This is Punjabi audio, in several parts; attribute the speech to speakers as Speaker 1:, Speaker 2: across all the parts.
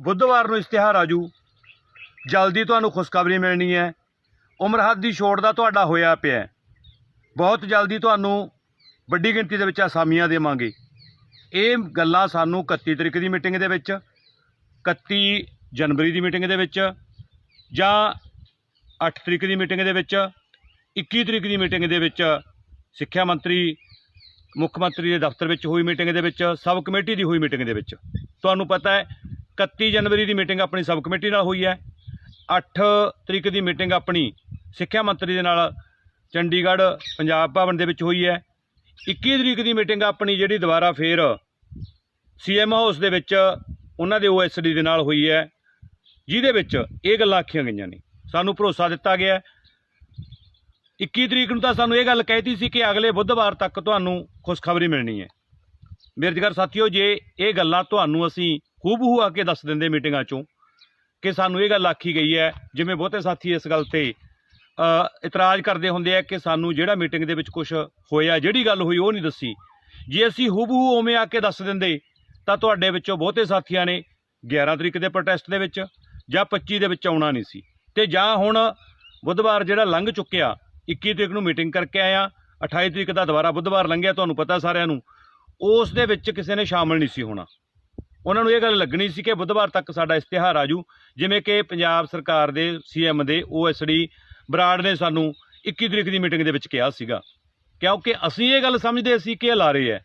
Speaker 1: ਬੁੱਧਵਾਰ ਨੂੰ ਇਸ਼ਤਿਹਾਰ ਆਜੂ ਜਲਦੀ ਤੁਹਾਨੂੰ ਖੁਸ਼ਖਬਰੀ ਮਿਲਣੀ ਹੈ। ਉਮਰ ਹੱਦ ਦੀ ਛੋੜ ਦਾ ਤੁਹਾਡਾ ਹੋਇਆ ਪਿਆ ਬਹੁਤ ਜਲਦੀ ਤੁਹਾਨੂੰ ਵੱਡੀ ਗਿਣਤੀ ਦੇ ਵਿੱਚ ਅਸਾਮੀਆਂ ਦੇਵਾਂਗੇ। ਇਹ ਗੱਲਾਂ ਸਾਨੂੰ 31 ਤਰੀਕ ਦੀ ਮੀਟਿੰਗ ਦੇ ਵਿੱਚ 31 ਜਨਵਰੀ ਦੀ ਮੀਟਿੰਗ ਦੇ ਵਿੱਚ ਜਾਂ 8 ਤਰੀਕ ਦੀ ਮੀਟਿੰਗ ਦੇ ਵਿੱਚ 21 ਤਰੀਕ ਦੀ ਮੀਟਿੰਗ ਦੇ ਵਿੱਚ ਸਿੱਖਿਆ ਮੰਤਰੀ, ਮੁੱਖ ਮੰਤਰੀ ਦੇ ਦਫ਼ਤਰ ਵਿੱਚ ਹੋਈ ਮੀਟਿੰਗ ਦੇ ਵਿੱਚ, ਸਬ ਕਮੇਟੀ ਦੀ ਹੋਈ ਮੀਟਿੰਗ ਦੇ ਵਿੱਚ। ਤੁਹਾਨੂੰ ਪਤਾ ਹੈ 31 ਜਨਵਰੀ ਦੀ ਮੀਟਿੰਗ ਆਪਣੀ ਸਬ ਕਮੇਟੀ ਨਾਲ ਹੋਈ ਹੈ। 8 ਤਰੀਕ ਦੀ ਮੀਟਿੰਗ ਆਪਣੀ ਸਿੱਖਿਆ ਮੰਤਰੀ ਦੇ ਨਾਲ ਚੰਡੀਗੜ੍ਹ ਪੰਜਾਬ ਭਵਨ ਦੇ ਵਿੱਚ ਹੋਈ ਹੈ। 21 ਤਰੀਕ ਦੀ ਮੀਟਿੰਗ ਆਪਣੀ ਜਿਹੜੀ ਦੁਬਾਰਾ ਫੇਰ ਸੀਐਮ ਹਾਊਸ ਦੇ ਵਿੱਚ ਉਹਨਾਂ ਦੇ ਓਐਸਡੀ ਦੇ ਨਾਲ ਹੋਈ ਹੈ। ਜਿਹਦੇ ਵਿੱਚ ਇਹ ਗੱਲਾਂ ਆਖੀਆਂ ਗਈਆਂ ਨੇ। ਸਾਨੂੰ ਭਰੋਸਾ ਦਿੱਤਾ ਗਿਆ ਹੈ। 21 ਤਰੀਕ ਨੂੰ ਤਾਂ ਸਾਨੂੰ ਇਹ ਗੱਲ ਕਹਿਤੀ ਸੀ ਕਿ ਅਗਲੇ ਬੁੱਧਵਾਰ ਤੱਕ ਤੁਹਾਨੂੰ ਖੁਸ਼ਖਬਰੀ ਮਿਲਣੀ ਹੈ। ਮੇਰਜਗਰ ਸਾਥੀਓ, ਜੇ ਇਹ ਗੱਲਾਂ ਤੁਹਾਨੂੰ ਅਸੀਂ ਹੂਬਹੂ ਆ ਕੇ ਦੱਸ ਦਿੰਦੇ ਮੀਟਿੰਗਾਂ ਚੋਂ ਕਿ ਸਾਨੂੰ ਇਹ ਗੱਲ ਆਖੀ ਗਈ ਹੈ, ਜਿਵੇਂ ਬਹੁਤੇ ਸਾਥੀ ਇਸ ਗੱਲ ਤੇ ਇਤਰਾਜ਼ ਕਰਦੇ ਹੁੰਦੇ ਆ ਕਿ ਸਾਨੂੰ ਜਿਹੜਾ ਮੀਟਿੰਗ ਦੇ ਵਿੱਚ ਕੁਝ ਹੋਇਆ, ਜਿਹੜੀ ਗੱਲ ਹੋਈ ਉਹ ਨਹੀਂ ਦੱਸੀ। ਜੇ ਅਸੀਂ ਹੂਬਹੂ ਉਵੇਂ ਆ ਕੇ ਦੱਸ ਦਿੰਦੇ, ਤਾਂ ਤੁਹਾਡੇ ਵਿੱਚੋਂ ਬਹੁਤੇ ਸਾਥੀਆਂ ਨੇ 11 ਤਰੀਕ ਦੇ ਪ੍ਰੋਟੈਸਟ ਦੇ ਵਿੱਚ ਜਾਂ 25 ਦੇ ਵਿੱਚ ਆਉਣਾ ਨਹੀਂ ਸੀ। ਤੇ ਜਾਂ ਹੁਣ ਬੁੱਧਵਾਰ ਜਿਹੜਾ ਲੰਘ ਚੁੱਕਿਆ 21 ਤਰੀਕ ਨੂੰ ਮੀਟਿੰਗ ਕਰਕੇ ਆਇਆ 28 ਤਰੀਕ ਦਾ ਦੁਬਾਰਾ ਬੁੱਧਵਾਰ ਲੰਘਿਆ, ਤੁਹਾਨੂੰ ਪਤਾ ਸਾਰਿਆਂ ਨੂੰ, ਉਸ ਦੇ ਵਿੱਚ ਕਿਸੇ ਨੇ ਸ਼ਾਮਲ ਨਹੀਂ ਸੀ ਹੋਣਾ। ਉਹਨਾਂ ਨੂੰ ਇਹ ਗੱਲ ਲੱਗਣੀ ਸੀ ਕਿ ਬੁੱਧਵਾਰ ਤੱਕ ਸਾਡਾ ਇਸ਼ਤਿਹਾਰ ਆਜੂ, ਜਿਵੇਂ ਕਿ ਪੰਜਾਬ ਸਰਕਾਰ ਦੇ ਸੀਐਮ ਦੇ ਓਐਸਡੀ ਬਰਾੜ ਨੇ ਸਾਨੂੰ 21 ਤਰੀਕ ਦੀ ਮੀਟਿੰਗ ਦੇ ਵਿੱਚ ਕਿਹਾ ਸੀਗਾ। ਕਿਉਂਕਿ ਅਸੀਂ ਇਹ ਗੱਲ ਸਮਝਦੇ ਸੀ ਕਿ ਇਹ ਲਾਰੇ ਹੈ।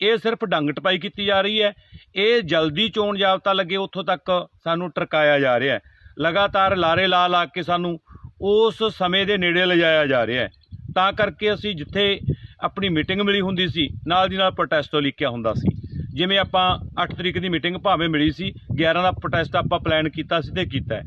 Speaker 1: ਇਹ ਸਿਰਫ ਡੰਗ ਟਪਾਈ ਕੀਤੀ ਜਾ ਰਹੀ ਹੈ। ਇਹ ਜਲਦੀ ਚੋਣ ਜਾਬਤਾ ਲੱਗੇ, ਉੱਥੋਂ ਤੱਕ ਸਾਨੂੰ ਟਰਕਾਇਆ ਜਾ ਰਿਹਾ ਹੈ। ਲਗਾਤਾਰ ਲਾਰੇ ਲਾ ਲਾ ਕੇ ਸਾਨੂੰ ਉਸ ਸਮੇਂ ਦੇ ਨੇੜੇ ਲਿਜਾਇਆ ਜਾ ਰਿਹਾ ਹੈ। ਤਾਂ ਕਰਕੇ ਅਸੀਂ ਜਿੱਥੇ ਆਪਣੀ ਮੀਟਿੰਗ ਮਿਲੀ ਹੁੰਦੀ ਸੀ, ਨਾਲ ਦੀ ਨਾਲ ਪ੍ਰੋਟੈਸਟੋ ਲਿਖਿਆ ਹੁੰਦਾ ਸੀ। ਜਿਵੇਂ ਆਪਾਂ 8 ਤਰੀਕ ਦੀ ਮੀਟਿੰਗ ਭਾਵੇਂ ਮਿਲੀ ਸੀ 11 ਦਾ ਪ੍ਰੋਟੈਸਟ ਆਪਾਂ ਪਲਾਨ ਕੀਤਾ ਸੀ ਤੇ ਕੀਤਾ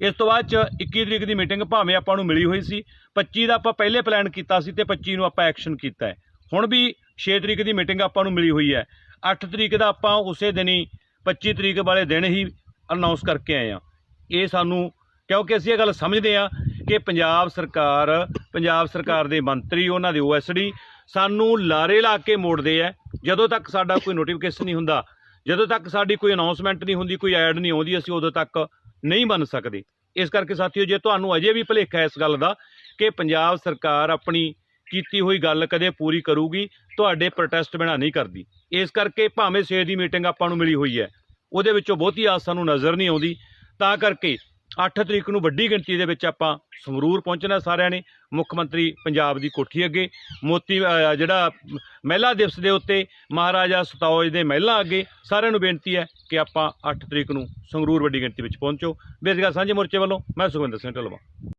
Speaker 1: ਇਸ ਤੋਂ ਬਾਅਦ ਚ 21 ਤਰੀਕ ਦੀ ਮੀਟਿੰਗ ਭਾਵੇਂ ਆਪਾਂ ਨੂੰ ਮਿਲੀ ਹੋਈ ਸੀ 25 ਦਾ ਆਪਾਂ ਪਹਿਲੇ ਪਲਾਨ ਕੀਤਾ ਸੀ ਤੇ 25 ਨੂੰ ਆਪਾਂ ਐਕਸ਼ਨ ਕੀਤਾ ਹੁਣ ਵੀ 6 ਤਰੀਕ ਦੀ ਮੀਟਿੰਗ ਆਪਾਂ ਨੂੰ ਮਿਲੀ ਹੋਈ ਹੈ। 8 ਤਰੀਕ ਦਾ ਆਪਾਂ ਉਸੇ ਦਿਨ ਹੀ 25 ਤਰੀਕ ਵਾਲੇ ਦਿਨ ਹੀ ਅਨਾਉਂਸ ਕਰਕੇ ਆਏ ਆ ਇਹ ਸਾਨੂੰ, ਕਿਉਂਕਿ ਅਸੀਂ ਇਹ ਗੱਲ ਸਮਝਦੇ ਆ ਕਿ ਪੰਜਾਬ ਸਰਕਾਰ ਪੰਜਾਬ ਸਰਕਾਰ ਦੇ ਮੰਤਰੀ, ਉਹਨਾਂ ਦੇ ਓਐਸਡੀ ਸਾਨੂੰ ਲਾਰੇ ਲਾ ਕੇ ਮੋੜਦੇ ਆ ਜਦੋਂ ਤੱਕ ਸਾਡਾ ਕੋਈ ਨੋਟੀਫਿਕੇਸ਼ਨ ਨਹੀਂ ਹੁੰਦਾ, ਜਦੋਂ ਤੱਕ ਸਾਡੀ ਕੋਈ ਅਨਾਉਂਸਮੈਂਟ ਨਹੀਂ ਹੁੰਦੀ, ਕੋਈ ਐਡ ਨਹੀਂ ਆਉਂਦੀ, ਅਸੀਂ ਉਦੋਂ ਤੱਕ ਨਹੀਂ ਬਣ ਸਕਦੇ। ਇਸ ਕਰਕੇ ਸਾਥੀਓ, ਜੇ ਤੁਹਾਨੂੰ ਅਜੇ ਵੀ ਭੁਲੇਖਾ ਇਸ ਗੱਲ ਦਾ ਕਿ ਪੰਜਾਬ ਸਰਕਾਰ ਆਪਣੀ ਕੀਤੀ ਹੋਈ ਗੱਲ ਕਦੇ ਪੂਰੀ ਕਰੂਗੀ, ਤੁਹਾਡੇ ਪ੍ਰੋਟੈਸਟ ਬਿਨਾਂ ਨਹੀਂ ਕਰਦੀ। ਇਸ ਕਰਕੇ ਭਾਵੇਂ ਸਵੇਰ ਦੀ ਮੀਟਿੰਗ ਆਪਾਂ ਨੂੰ ਮਿਲੀ ਹੋਈ ਹੈ, ਉਹਦੇ ਵਿੱਚੋਂ ਬਹੁਤੀ ਆਸ ਸਾਨੂੰ ਨਜ਼ਰ ਨਹੀਂ ਆਉਂਦੀ। ਤਾਂ ਕਰਕੇ 8 ਤਰੀਕ ਨੂੰ ਵੱਡੀ ਗਿਣਤੀ ਦੇ ਵਿੱਚ ਆਪਾਂ ਸੰਗਰੂਰ ਪਹੁੰਚਣਾ ਸਾਰਿਆਂ ਨੇ, ਮੁੱਖ ਮੰਤਰੀ ਪੰਜਾਬ ਦੀ ਕੋਠੀ ਅੱਗੇ, ਮੋਤੀ ਜਿਹੜਾ ਮਹਿਲਾ ਦਿਵਸ ਦੇ ਉੱਤੇ ਮਹਾਰਾਜਾ ਸਤੌਜ ਦੇ ਮਹਿਲਾ ਅੱਗੇ, ਸਾਰਿਆਂ ਨੂੰ ਬੇਨਤੀ ਹੈ ਕਿ ਆਪਾਂ 8 ਤਰੀਕ ਨੂੰ ਸੰਗਰੂਰ ਵੱਡੀ ਗਿਣਤੀ ਵਿੱਚ ਪਹੁੰਚੋ। ਬੇਰੁਜ਼ਗਾਰ ਸਾਂਝੇ ਮੋਰਚੇ ਵੱਲੋਂ, ਮੈਂ ਸੁਖਵਿੰਦਰ ਸਿੰਘ ਢਲਵਾ।